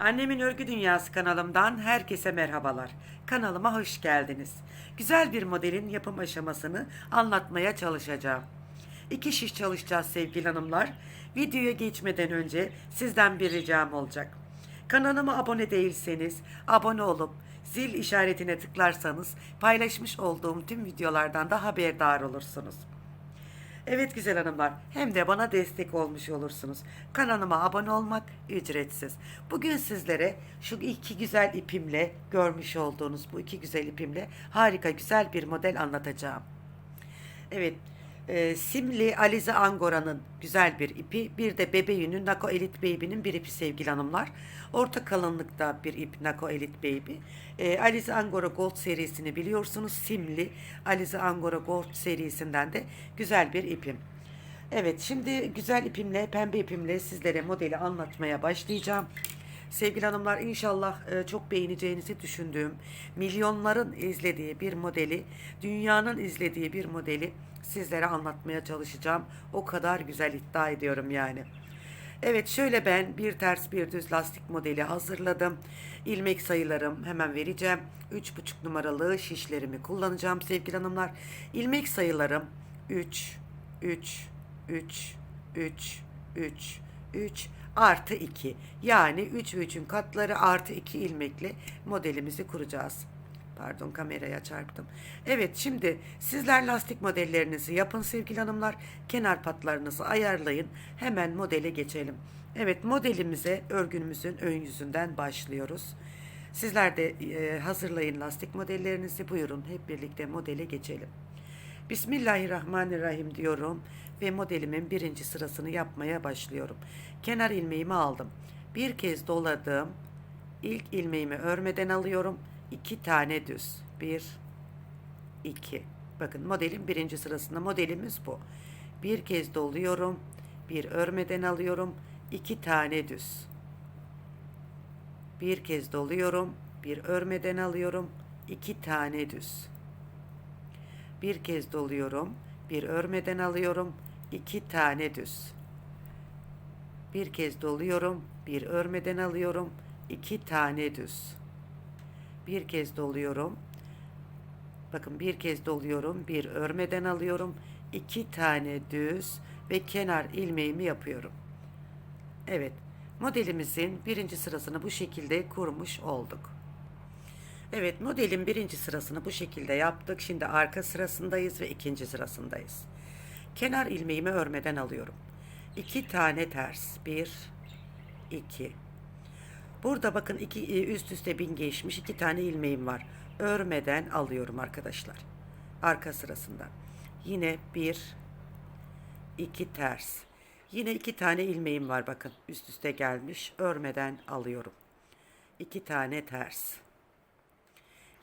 Annemin Örgü Dünyası kanalımdan herkese merhabalar. Kanalıma hoş geldiniz. Güzel bir modelin yapım aşamasını anlatmaya çalışacağım. İki şiş çalışacağız sevgili hanımlar. Videoya geçmeden önce sizden bir ricam olacak. Kanalıma abone değilseniz abone olup zil işaretine tıklarsanız paylaşmış olduğum tüm videolardan da haberdar olursunuz. Evet güzel hanımlar hem de bana destek olmuş olursunuz. Kanalıma abone olmak ücretsiz. Bugün sizlere şu iki güzel ipimle görmüş olduğunuz bu iki güzel ipimle harika güzel bir model anlatacağım. Evet e, Simli Alize Angora'nın güzel bir ipi bir de Bebe Yün'ün Nako Elite Baby'nin bir ipi sevgili hanımlar. Orta kalınlıkta bir ip Nako Elite Baby. E, Alize Angora Gold serisini biliyorsunuz. Simli Alize Angora Gold serisinden de güzel bir ipim. Evet şimdi güzel ipimle pembe ipimle sizlere modeli anlatmaya başlayacağım. Sevgili hanımlar inşallah e, çok beğeneceğinizi düşündüğüm, milyonların izlediği bir modeli, dünyanın izlediği bir modeli sizlere anlatmaya çalışacağım. O kadar güzel iddia ediyorum yani. Evet şöyle ben bir ters bir düz lastik modeli hazırladım. İlmek sayılarım hemen vereceğim. 3,5 numaralı şişlerimi kullanacağım sevgili hanımlar. İlmek sayılarım 3, 3, 3, 3, 3, 3 artı 2. Yani 3 ve 3'ün katları artı 2 ilmekle modelimizi kuracağız. Pardon kameraya çarptım. Evet şimdi sizler lastik modellerinizi yapın sevgili hanımlar. Kenar patlarınızı ayarlayın. Hemen modele geçelim. Evet modelimize örgümüzün ön yüzünden başlıyoruz. Sizler de e, hazırlayın lastik modellerinizi. Buyurun hep birlikte modele geçelim. Bismillahirrahmanirrahim diyorum ve modelimin birinci sırasını yapmaya başlıyorum. Kenar ilmeğimi aldım. Bir kez doladım. İlk ilmeğimi örmeden alıyorum. İki tane düz. Bir, iki. Bakın modelin birinci sırasında modelimiz bu. Bir kez doluyorum. Bir örmeden alıyorum. iki tane düz. Bir kez doluyorum. Bir örmeden alıyorum. iki tane düz. Bir kez doluyorum. Bir örmeden alıyorum. iki tane düz. Bir kez doluyorum. Bir örmeden alıyorum. iki tane düz. Bir kez doluyorum. Bakın bir kez doluyorum. Bir örmeden alıyorum. iki tane düz ve kenar ilmeğimi yapıyorum. Evet. Modelimizin birinci sırasını bu şekilde kurmuş olduk. Evet modelin birinci sırasını bu şekilde yaptık. Şimdi arka sırasındayız ve ikinci sırasındayız. Kenar ilmeğimi örmeden alıyorum. İki tane ters. Bir, iki. Burada bakın iki e, üst üste bin geçmiş iki tane ilmeğim var. Örmeden alıyorum arkadaşlar. Arka sırasında. Yine bir, iki ters. Yine iki tane ilmeğim var bakın üst üste gelmiş. Örmeden alıyorum. İki tane ters.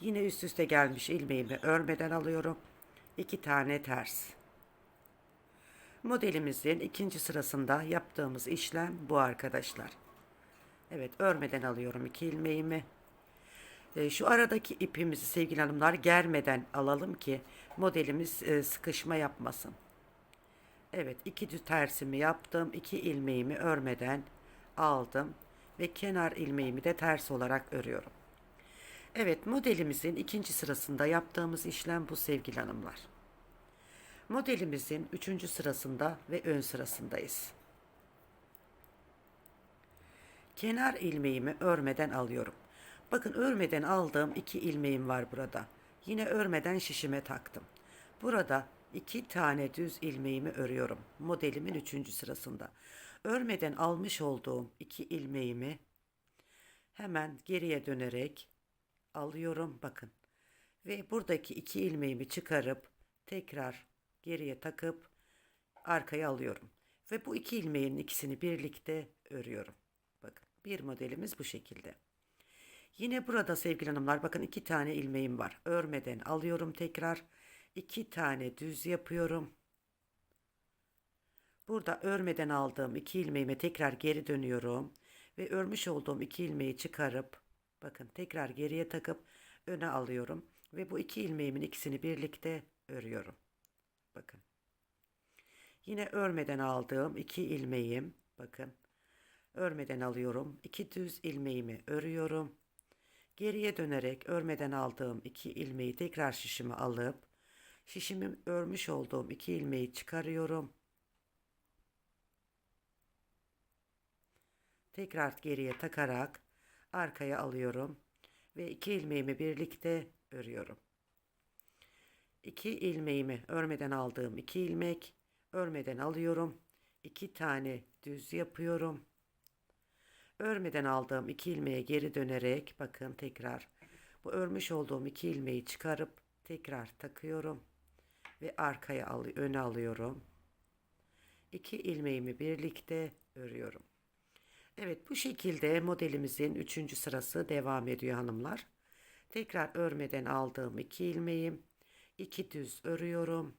Yine üst üste gelmiş ilmeğimi örmeden alıyorum. İki tane ters. Modelimizin ikinci sırasında yaptığımız işlem bu arkadaşlar. Evet örmeden alıyorum iki ilmeğimi. E, şu aradaki ipimizi sevgili hanımlar germeden alalım ki modelimiz e, sıkışma yapmasın. Evet iki tersimi yaptım. iki ilmeğimi örmeden aldım ve kenar ilmeğimi de ters olarak örüyorum. Evet modelimizin ikinci sırasında yaptığımız işlem bu sevgili hanımlar. Modelimizin üçüncü sırasında ve ön sırasındayız. Kenar ilmeğimi örmeden alıyorum. Bakın örmeden aldığım iki ilmeğim var burada. Yine örmeden şişime taktım. Burada iki tane düz ilmeğimi örüyorum. Modelimin üçüncü sırasında. Örmeden almış olduğum iki ilmeğimi hemen geriye dönerek alıyorum. Bakın. Ve buradaki iki ilmeğimi çıkarıp tekrar geriye takıp arkaya alıyorum. Ve bu iki ilmeğin ikisini birlikte örüyorum. Bir modelimiz bu şekilde. Yine burada sevgili hanımlar bakın iki tane ilmeğim var. Örmeden alıyorum tekrar. iki tane düz yapıyorum. Burada örmeden aldığım iki ilmeğime tekrar geri dönüyorum. Ve örmüş olduğum iki ilmeği çıkarıp bakın tekrar geriye takıp öne alıyorum. Ve bu iki ilmeğimin ikisini birlikte örüyorum. Bakın. Yine örmeden aldığım iki ilmeğim bakın Örmeden alıyorum. İki düz ilmeğimi örüyorum. Geriye dönerek örmeden aldığım iki ilmeği tekrar şişime alıp şişimi örmüş olduğum iki ilmeği çıkarıyorum. Tekrar geriye takarak arkaya alıyorum ve iki ilmeğimi birlikte örüyorum. İki ilmeğimi örmeden aldığım iki ilmek örmeden alıyorum. İki tane düz yapıyorum. Örmeden aldığım iki ilmeğe geri dönerek bakın tekrar bu örmüş olduğum iki ilmeği çıkarıp tekrar takıyorum ve arkaya al öne alıyorum. İki ilmeğimi birlikte örüyorum. Evet bu şekilde modelimizin üçüncü sırası devam ediyor hanımlar. Tekrar örmeden aldığım iki ilmeğim, iki düz örüyorum.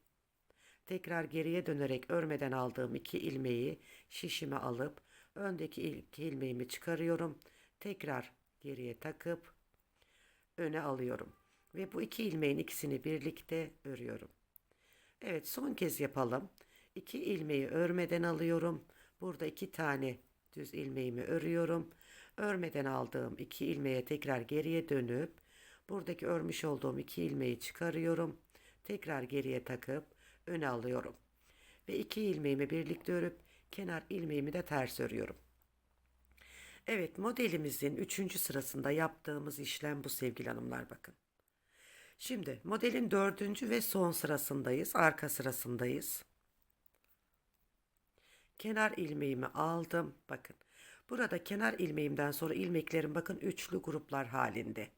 Tekrar geriye dönerek örmeden aldığım iki ilmeği şişime alıp öndeki iki ilmeğimi çıkarıyorum. Tekrar geriye takıp öne alıyorum. Ve bu iki ilmeğin ikisini birlikte örüyorum. Evet son kez yapalım. İki ilmeği örmeden alıyorum. Burada iki tane düz ilmeğimi örüyorum. Örmeden aldığım iki ilmeğe tekrar geriye dönüp buradaki örmüş olduğum iki ilmeği çıkarıyorum. Tekrar geriye takıp öne alıyorum. Ve iki ilmeğimi birlikte örüp kenar ilmeğimi de ters örüyorum. Evet modelimizin üçüncü sırasında yaptığımız işlem bu sevgili hanımlar bakın. Şimdi modelin dördüncü ve son sırasındayız. Arka sırasındayız. Kenar ilmeğimi aldım. Bakın. Burada kenar ilmeğimden sonra ilmeklerim bakın üçlü gruplar halinde.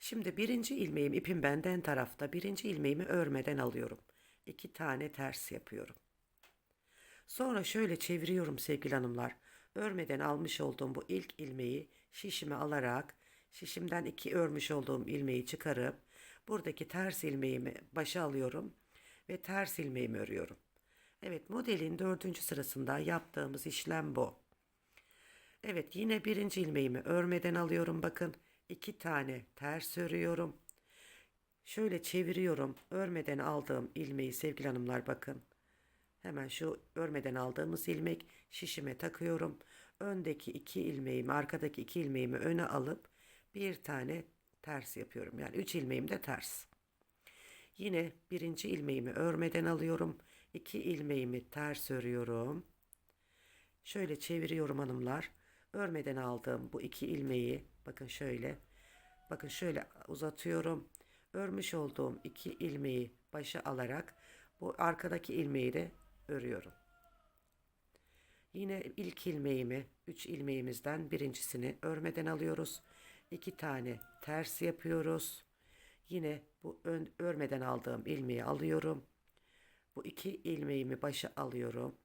Şimdi birinci ilmeğim ipim benden tarafta. Birinci ilmeğimi örmeden alıyorum. İki tane ters yapıyorum. Sonra şöyle çeviriyorum sevgili hanımlar. Örmeden almış olduğum bu ilk ilmeği şişime alarak şişimden iki örmüş olduğum ilmeği çıkarıp buradaki ters ilmeğimi başa alıyorum ve ters ilmeğimi örüyorum. Evet modelin dördüncü sırasında yaptığımız işlem bu. Evet yine birinci ilmeğimi örmeden alıyorum bakın. iki tane ters örüyorum. Şöyle çeviriyorum. Örmeden aldığım ilmeği sevgili hanımlar bakın. Hemen şu örmeden aldığımız ilmek şişime takıyorum. Öndeki iki ilmeğimi, arkadaki iki ilmeğimi öne alıp bir tane ters yapıyorum. Yani üç ilmeğim de ters. Yine birinci ilmeğimi örmeden alıyorum. İki ilmeğimi ters örüyorum. Şöyle çeviriyorum hanımlar. Örmeden aldığım bu iki ilmeği bakın şöyle. Bakın şöyle uzatıyorum. Örmüş olduğum iki ilmeği başa alarak bu arkadaki ilmeği de örüyorum. Yine ilk ilmeğimi, üç ilmeğimizden birincisini örmeden alıyoruz. İki tane ters yapıyoruz. Yine bu ön, örmeden aldığım ilmeği alıyorum. Bu iki ilmeğimi başa alıyorum.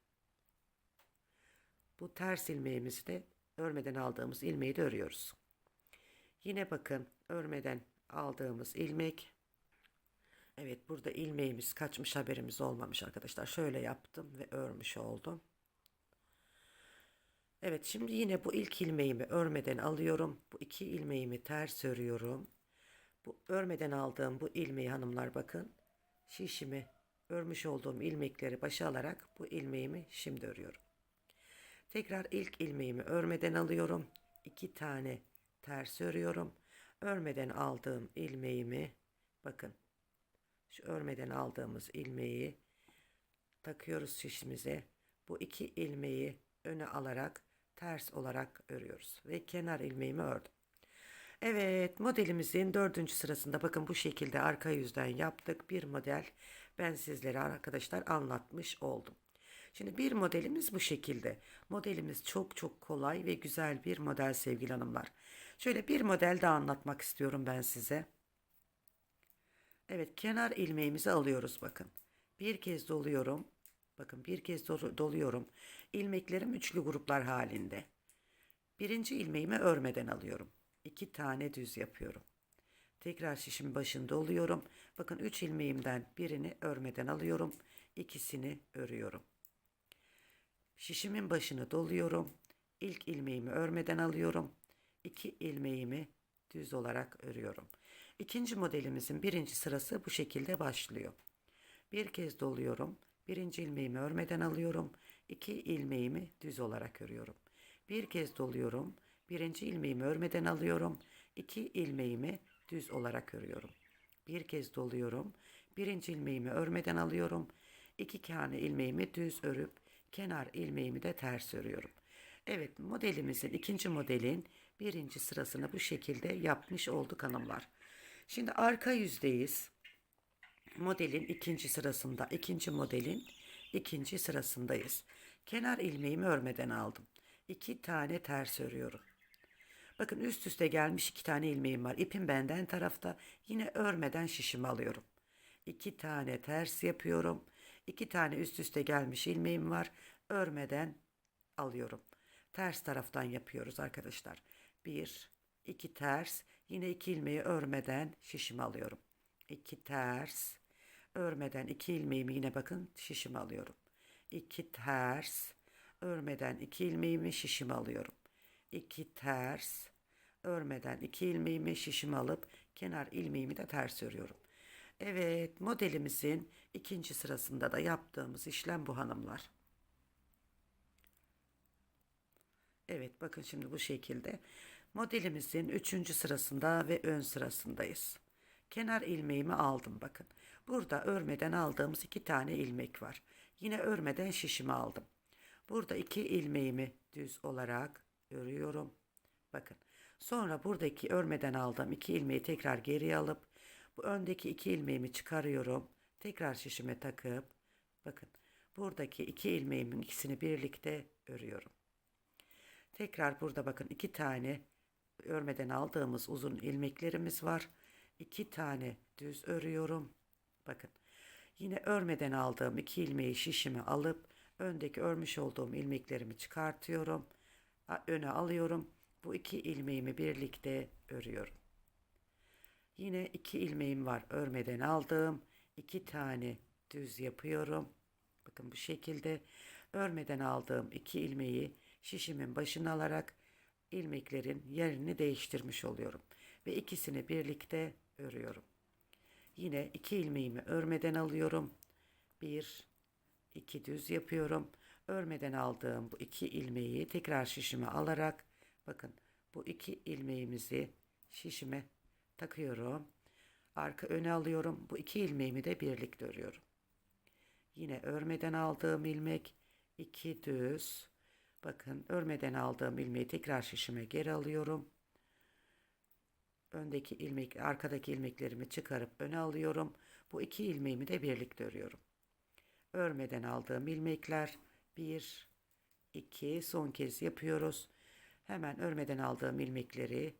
Bu ters ilmeğimizi de örmeden aldığımız ilmeği de örüyoruz. Yine bakın örmeden aldığımız ilmek. Evet burada ilmeğimiz kaçmış haberimiz olmamış arkadaşlar. Şöyle yaptım ve örmüş oldum. Evet şimdi yine bu ilk ilmeğimi örmeden alıyorum. Bu iki ilmeğimi ters örüyorum. Bu örmeden aldığım bu ilmeği hanımlar bakın. Şişimi örmüş olduğum ilmekleri başa alarak bu ilmeğimi şimdi örüyorum. Tekrar ilk ilmeğimi örmeden alıyorum. iki tane ters örüyorum. Örmeden aldığım ilmeğimi bakın. Şu örmeden aldığımız ilmeği takıyoruz şişimize. Bu iki ilmeği öne alarak ters olarak örüyoruz. Ve kenar ilmeğimi ördüm. Evet modelimizin dördüncü sırasında bakın bu şekilde arka yüzden yaptık. Bir model ben sizlere arkadaşlar anlatmış oldum. Şimdi bir modelimiz bu şekilde. Modelimiz çok çok kolay ve güzel bir model sevgili hanımlar. Şöyle bir model daha anlatmak istiyorum ben size. Evet kenar ilmeğimizi alıyoruz bakın. Bir kez doluyorum. Bakın bir kez doluyorum. İlmeklerim üçlü gruplar halinde. Birinci ilmeğimi örmeden alıyorum. İki tane düz yapıyorum. Tekrar şişim başında oluyorum. Bakın üç ilmeğimden birini örmeden alıyorum. İkisini örüyorum. Şişimin başını doluyorum. İlk ilmeğimi örmeden alıyorum. İki ilmeğimi düz olarak örüyorum. İkinci modelimizin birinci sırası bu şekilde başlıyor. Bir kez doluyorum. Birinci ilmeğimi örmeden alıyorum. İki ilmeğimi düz olarak örüyorum. Bir kez doluyorum. Birinci ilmeğimi örmeden alıyorum. İki ilmeğimi düz olarak örüyorum. Bir kez doluyorum. Birinci ilmeğimi örmeden alıyorum. İki tane ilmeğimi düz örüp kenar ilmeğimi de ters örüyorum. Evet modelimizin ikinci modelin birinci sırasını bu şekilde yapmış olduk hanımlar. Şimdi arka yüzdeyiz. Modelin ikinci sırasında, ikinci modelin ikinci sırasındayız. Kenar ilmeğimi örmeden aldım. İki tane ters örüyorum. Bakın üst üste gelmiş iki tane ilmeğim var. İpim benden tarafta. Yine örmeden şişimi alıyorum. İki tane ters yapıyorum. İki tane üst üste gelmiş ilmeğim var. Örmeden alıyorum. Ters taraftan yapıyoruz arkadaşlar. Bir, iki ters. Yine iki ilmeği örmeden şişimi alıyorum. İki ters. Örmeden iki ilmeğimi yine bakın şişimi alıyorum. İki ters. Örmeden iki ilmeğimi şişimi alıyorum. İki ters. Örmeden iki ilmeğimi şişimi alıp kenar ilmeğimi de ters örüyorum. Evet modelimizin ikinci sırasında da yaptığımız işlem bu hanımlar. Evet bakın şimdi bu şekilde modelimizin üçüncü sırasında ve ön sırasındayız. Kenar ilmeğimi aldım bakın. Burada örmeden aldığımız iki tane ilmek var. Yine örmeden şişimi aldım. Burada iki ilmeğimi düz olarak örüyorum. Bakın. Sonra buradaki örmeden aldığım iki ilmeği tekrar geriye alıp bu öndeki iki ilmeğimi çıkarıyorum. Tekrar şişime takıp bakın buradaki iki ilmeğimin ikisini birlikte örüyorum. Tekrar burada bakın iki tane örmeden aldığımız uzun ilmeklerimiz var. İki tane düz örüyorum. Bakın yine örmeden aldığım iki ilmeği şişime alıp öndeki örmüş olduğum ilmeklerimi çıkartıyorum. Öne alıyorum. Bu iki ilmeğimi birlikte örüyorum. Yine iki ilmeğim var örmeden aldığım. iki tane düz yapıyorum. Bakın bu şekilde örmeden aldığım iki ilmeği şişimin başına alarak ilmeklerin yerini değiştirmiş oluyorum. Ve ikisini birlikte örüyorum. Yine iki ilmeğimi örmeden alıyorum. Bir, iki düz yapıyorum. Örmeden aldığım bu iki ilmeği tekrar şişime alarak bakın bu iki ilmeğimizi şişime takıyorum. Arka öne alıyorum. Bu iki ilmeğimi de birlikte örüyorum. Yine örmeden aldığım ilmek iki düz. Bakın örmeden aldığım ilmeği tekrar şişime geri alıyorum. Öndeki ilmek, arkadaki ilmeklerimi çıkarıp öne alıyorum. Bu iki ilmeğimi de birlikte örüyorum. Örmeden aldığım ilmekler bir, iki, son kez yapıyoruz. Hemen örmeden aldığım ilmekleri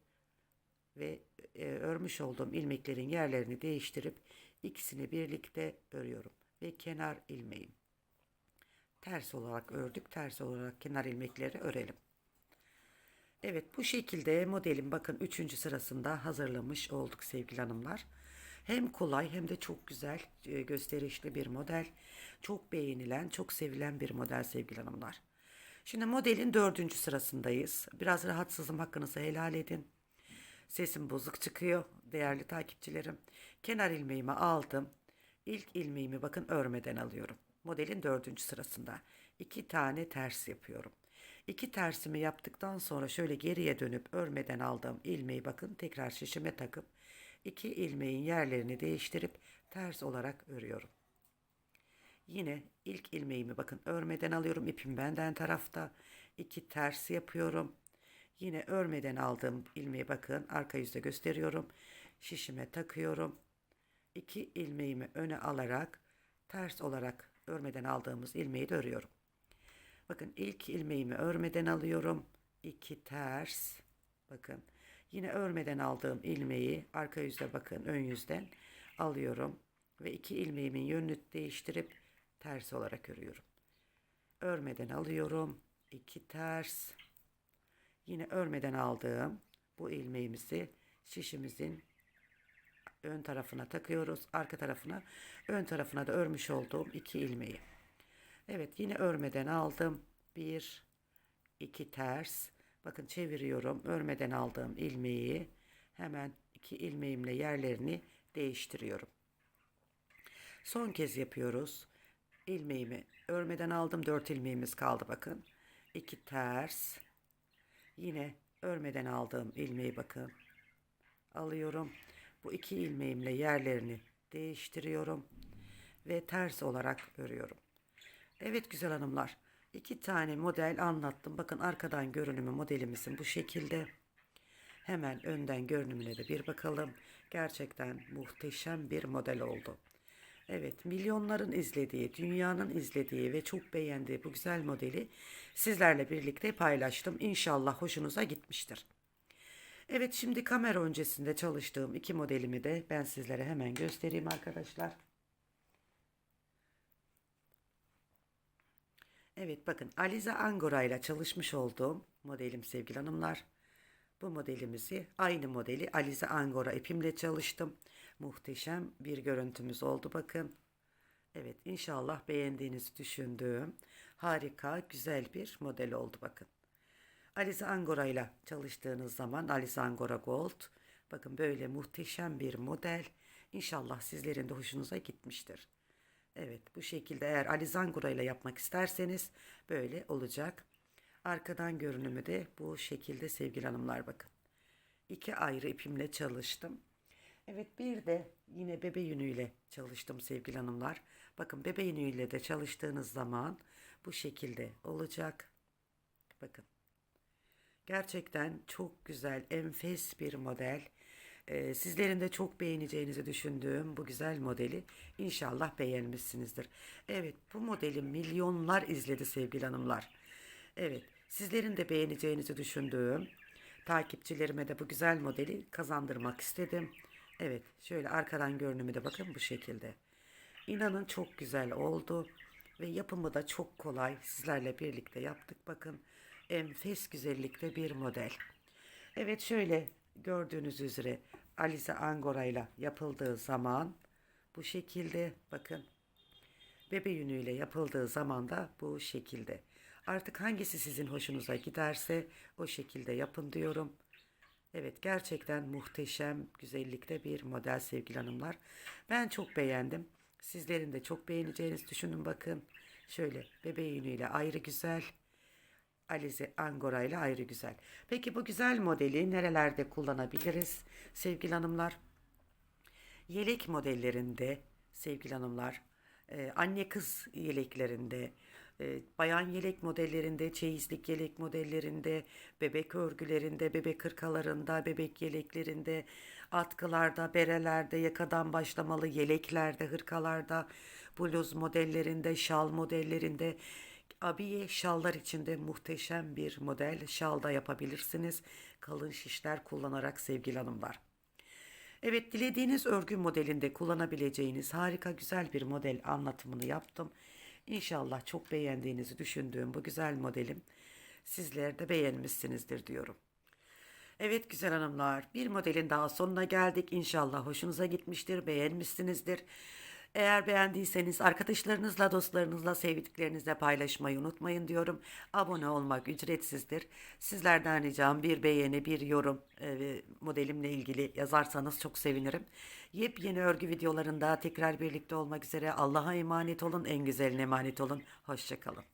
ve e, örmüş olduğum ilmeklerin yerlerini değiştirip ikisini birlikte örüyorum ve kenar ilmeğim. Ters olarak ördük. Ters olarak kenar ilmekleri örelim. Evet bu şekilde modelin bakın 3. sırasında hazırlamış olduk sevgili hanımlar. Hem kolay hem de çok güzel e, gösterişli bir model. Çok beğenilen, çok sevilen bir model sevgili hanımlar. Şimdi modelin dördüncü sırasındayız. Biraz rahatsızım hakkınızı helal edin. Sesim bozuk çıkıyor değerli takipçilerim. Kenar ilmeğimi aldım. İlk ilmeğimi bakın örmeden alıyorum. Modelin dördüncü sırasında. iki tane ters yapıyorum. İki tersimi yaptıktan sonra şöyle geriye dönüp örmeden aldığım ilmeği bakın tekrar şişime takıp iki ilmeğin yerlerini değiştirip ters olarak örüyorum. Yine ilk ilmeğimi bakın örmeden alıyorum. ipim benden tarafta. iki ters yapıyorum. Yine örmeden aldığım ilmeği bakın arka yüzde gösteriyorum. Şişime takıyorum. İki ilmeğimi öne alarak ters olarak örmeden aldığımız ilmeği de örüyorum. Bakın ilk ilmeğimi örmeden alıyorum. iki ters. Bakın yine örmeden aldığım ilmeği arka yüzde bakın ön yüzden alıyorum. Ve iki ilmeğimin yönünü değiştirip ters olarak örüyorum. Örmeden alıyorum. iki ters. Yine örmeden aldığım bu ilmeğimizi şişimizin ön tarafına takıyoruz. Arka tarafına, ön tarafına da örmüş olduğum iki ilmeği. Evet yine örmeden aldım. Bir, iki ters. Bakın çeviriyorum. Örmeden aldığım ilmeği hemen iki ilmeğimle yerlerini değiştiriyorum. Son kez yapıyoruz. İlmeğimi örmeden aldım. Dört ilmeğimiz kaldı bakın. İki ters. Yine örmeden aldığım ilmeği bakın. Alıyorum. Bu iki ilmeğimle yerlerini değiştiriyorum. Ve ters olarak örüyorum. Evet güzel hanımlar. iki tane model anlattım. Bakın arkadan görünümü modelimizin bu şekilde. Hemen önden görünümüne de bir bakalım. Gerçekten muhteşem bir model oldu. Evet, milyonların izlediği, dünyanın izlediği ve çok beğendiği bu güzel modeli sizlerle birlikte paylaştım. İnşallah hoşunuza gitmiştir. Evet, şimdi kamera öncesinde çalıştığım iki modelimi de ben sizlere hemen göstereyim arkadaşlar. Evet bakın Alize Angora ile çalışmış olduğum modelim sevgili hanımlar. Bu modelimizi aynı modeli Alize Angora ipimle çalıştım. Muhteşem bir görüntümüz oldu bakın. Evet inşallah beğendiğinizi düşündüğüm harika güzel bir model oldu bakın. Alize Angora ile çalıştığınız zaman Alize Angora Gold bakın böyle muhteşem bir model. İnşallah sizlerin de hoşunuza gitmiştir. Evet bu şekilde eğer alizangura ile yapmak isterseniz böyle olacak. Arkadan görünümü de bu şekilde sevgili hanımlar bakın. İki ayrı ipimle çalıştım. Evet bir de yine bebe yünüyle çalıştım sevgili hanımlar. Bakın bebe yünüyle de çalıştığınız zaman bu şekilde olacak. Bakın. Gerçekten çok güzel, enfes bir model. Ee, sizlerin de çok beğeneceğinizi düşündüğüm bu güzel modeli inşallah beğenmişsinizdir. Evet bu modeli milyonlar izledi sevgili hanımlar. Evet sizlerin de beğeneceğinizi düşündüğüm takipçilerime de bu güzel modeli kazandırmak istedim. Evet şöyle arkadan görünümü de bakın bu şekilde. İnanın çok güzel oldu ve yapımı da çok kolay. Sizlerle birlikte yaptık bakın. Enfes güzellikte bir model. Evet şöyle gördüğünüz üzere Alize Angora ile yapıldığı zaman bu şekilde bakın bebe yünüyle yapıldığı zaman da bu şekilde. Artık hangisi sizin hoşunuza giderse o şekilde yapın diyorum. Evet gerçekten muhteşem güzellikte bir model sevgili hanımlar. Ben çok beğendim. Sizlerin de çok beğeneceğinizi düşünün bakın. Şöyle bebe yünüyle ayrı güzel. Alize Angora ile ayrı güzel. Peki bu güzel modeli nerelerde kullanabiliriz sevgili hanımlar? Yelek modellerinde sevgili hanımlar, e, anne kız yeleklerinde, e, bayan yelek modellerinde, çeyizlik yelek modellerinde, bebek örgülerinde, bebek hırkalarında, bebek yeleklerinde, atkılarda, berelerde, yakadan başlamalı yeleklerde, hırkalarda, bluz modellerinde, şal modellerinde, abiye şallar içinde muhteşem bir model şal da yapabilirsiniz. Kalın şişler kullanarak sevgili hanımlar. Evet dilediğiniz örgü modelinde kullanabileceğiniz harika güzel bir model anlatımını yaptım. İnşallah çok beğendiğinizi düşündüğüm bu güzel modelim sizler de beğenmişsinizdir diyorum. Evet güzel hanımlar bir modelin daha sonuna geldik. İnşallah hoşunuza gitmiştir, beğenmişsinizdir. Eğer beğendiyseniz arkadaşlarınızla, dostlarınızla, sevdiklerinizle paylaşmayı unutmayın diyorum. Abone olmak ücretsizdir. Sizlerden ricam bir beğeni, bir yorum e, modelimle ilgili yazarsanız çok sevinirim. Yepyeni örgü videolarında tekrar birlikte olmak üzere Allah'a emanet olun, en güzeline emanet olun. Hoşçakalın.